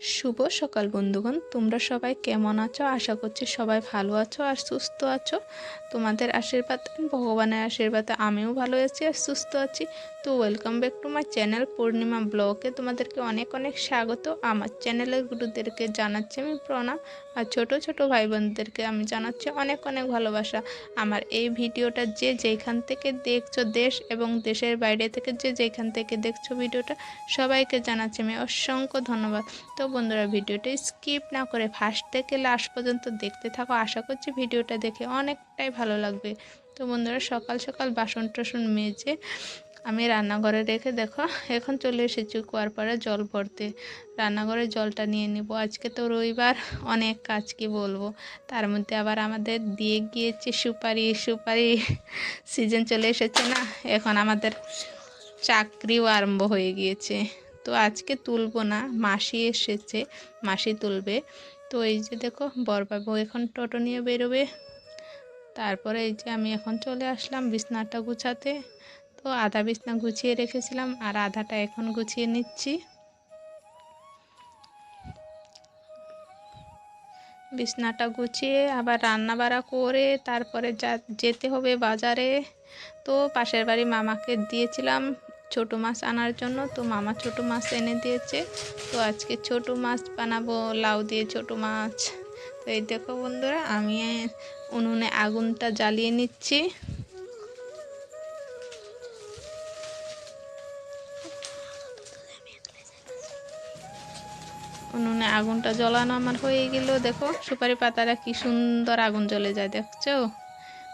শুভ সকাল, বন্ধুগণ। তোমরা সবাই কেমন আছো? আশা করছি সবাই ভালো আছো আর সুস্থ আছো। তোমাদের আশীর্বাদ, ভগবানের আশীর্বাদে, আমিও ভালো আছি আর সুস্থ আছি। তো welcome back to my channel Purnima ব্লগে তোমাদেরকে অনেক অনেক স্বাগত। আমার চ্যানেলের গুরুদেরকে জানাচ্ছি আমি প্রণাম আর ছোট ছোট ভাই বোনদেরকে আমি জানাচ্ছি অনেক অনেক ভালোবাসা। আমার এই ভিডিওটা যে যেখান থেকে দেখছ দেশ এবং দেশের বাইরে থেকে যে যেখান থেকে দেখছ ভিডিওটা, সবাইকে জানাচ্ছি আমি অসংখ্য ধন্যবাদ। তো বন্ধুরা, ভিডিওটা স্কিপ না করে ফার্স্ট থেকে লাস্ট পর্যন্ত দেখতে থাকো। আশা করছি ভিডিওটা দেখে অনেকটাই ভালো লাগবে। তো বন্ধুরা, সকাল সকাল বাসন টাসন মেজে আমি রান্নাঘরে রেখে দেখো, এখন চলে এসেছি কুয়ার পরে জল ভরতে। রান্নাঘরে জলটা নিয়ে নিব। আজকে তো রবিবার, অনেক কাজ কি বলব। তার মধ্যে আবার আমাদের দিয়ে গিয়েছে সুপারি সুপারি সিজন চলে এসেছে না? এখন আমাদের চাকরিও আরম্ভ হয়ে গিয়েছে। তো আজকে তুলবো না, মাসি এসেছে, মাসি তুলবে। তো এই যে দেখো, বরবাবু এখন টোটো নিয়ে বেরোবে। তারপরে এই যে আমি এখন চলে আসলাম বিছনাটা গুছাতে। তো আধা বিছনা গুছিয়ে রেখেছিলাম আর আধাটা এখন গুছিয়ে নিচ্ছি। বিছনাটা গুছিয়ে আবার রান্না বাড়া করে তারপরে যা যেতে হবে বাজারে। তো পাশের বাড়ি মামাকে দিয়েছিলাম ছোট মাছ আনার জন্য। তো মামা ছোট মাছ এনে দিয়েছে। তো আজকে ছোট মাছ বানাবো, লাউ দিয়ে ছোট মাছ। তো এই দেখো বন্ধুরা, আমি উনুনে আগুনটা জ্বালিয়ে নিচ্ছি। উনুনে আগুনটা জ্বলানো আমার হয়ে গেল। দেখো, সুপারি পাতাটা কি সুন্দর আগুন জ্বলে যায়, দেখছ?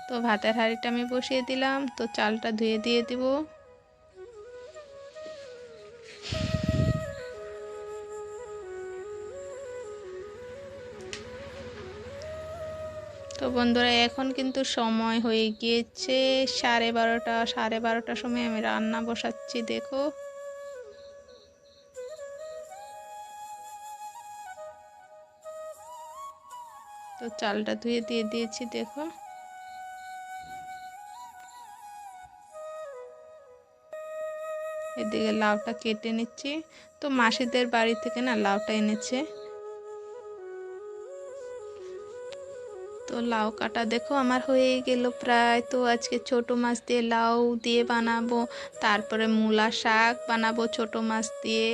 তো ভাতের হাঁড়িটা আমি বসিয়ে দিলাম। তো চালটা ধুয়ে দিয়ে দিব। বন্ধুরা, এখন কিন্তু সময় হয়ে গিয়েছে। সাড়ে বারোটা, সাড়ে বারোটার সময় আমি রান্না বসাচ্ছি, দেখো। তো চালটা ধুয়ে দিয়ে দিয়েছি, দেখো। এদিকে লাউটা কেটে নিচ্ছি। তো মাসিদের বাড়ি থেকে না লাউটা এনেছে। তো লাউ কাটা দেখো আমার হয়ে গেল প্রায়। তো আজকে ছোট মাছ দিয়ে লাউ দিয়ে বানাবো, তারপরে মূলা শাক বানাবো ছোট মাছ দিয়ে।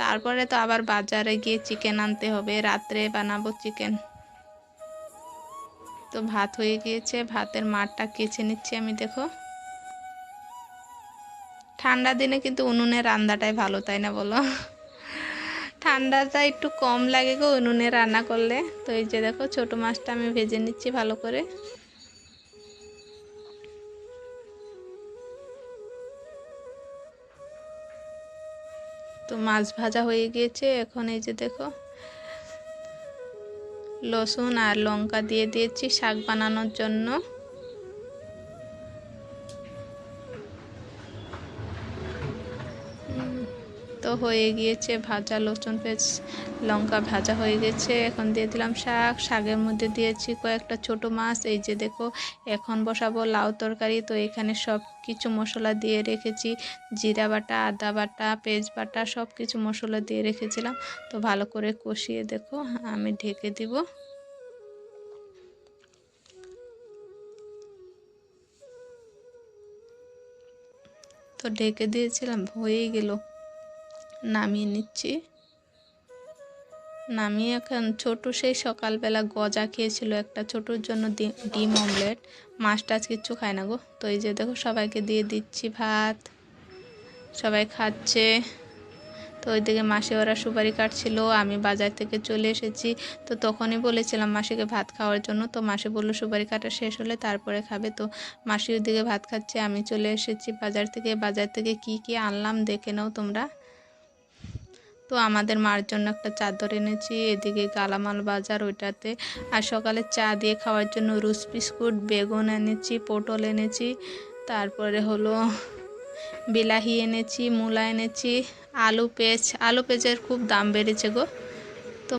তারপরে তো আবার বাজারে গিয়ে চিকেন আনতে হবে, রাত্রে বানাবো চিকেন তো ভাত হয়ে গিয়েছে, ভাতের মাঠটা কেচে নিচ্ছি আমি, দেখো। ঠান্ডা দিনে কিন্তু উনুনে রান্নাটাই ভালো, তাই না বলো? ঠান্ডাটা একটু কম লাগে গো, উনুনে রান্না করলে। তো এই যে দেখো, ছোট মাছটা আমি ভেজে নিচ্ছি ভালো করে। তো মাছ ভাজা হয়ে গিয়েছে, এখন এই যে দেখো, লসুন আর লঙ্কা দিয়ে দিয়েছি শাক বানানোর জন্য। তো হয়ে গিয়েছে ভাজা, লসুন পেঁচ, লঙ্কা ভাজা হয়ে গেছে। এখন দিয়ে দিলাম শাক। শাকের মধ্যে দিয়েছি কয়েকটা ছোট মাছ। এই যে দেখো, এখন বসাবো লাউ তরকারি। তো এখানে সব কিছু মশলা দিয়ে রেখেছি। জিরা বাটা, আদা বাটা, পেঁয়াজ বাটা সব কিছু মশলা দিয়ে রেখেছিলাম। তো ভালো করে কষিয়ে দেখো, আমি ঢেকে দিব। তো ঢেকে দিয়েছিলাম, হয়েই গেল। নামিয়ে নিচ্ছি। নামিয়ে এখন ছোটো সেই সকালবেলা গজা খেয়েছিল একটা ছোটোর জন্য ডিম অমলেট। মাছ টাছ কিচ্ছু খায় না গো। তো এই যে দেখো সবাইকে দিয়ে দিচ্ছি ভাত। সবাই খাচ্ছে। তো ওইদিকে মাসি ওরা সুপারি কাটছিল, আমি বাজার থেকে চলে এসেছি। তো তখনই বলেছিলাম মাসিকে ভাত খাওয়ার জন্য। তো মাসি বলল, সুপারি কাটা শেষ হলে তারপরে খাবে। তো মাসি ওইদিকে ভাত খাচ্ছে, আমি চলে এসেছি বাজার থেকে। বাজার থেকে কি কি আনলাম দেখে নাও তোমরা। তো আমাদের মার জন্য একটা চাদর এনেছি, এদিকে গালামাল বাজার ওইটাতে। আর সকালে চা দিয়ে খাওয়ার জন্য রুস বিস্কুট, বেগুন এনেছি, পটল এনেছি। তারপরে হলো বিলাহি এনেছি, মূলা এনেছি, আলু পেঁচ, আলু পেঁচের খুব দাম বেড়েছে গো।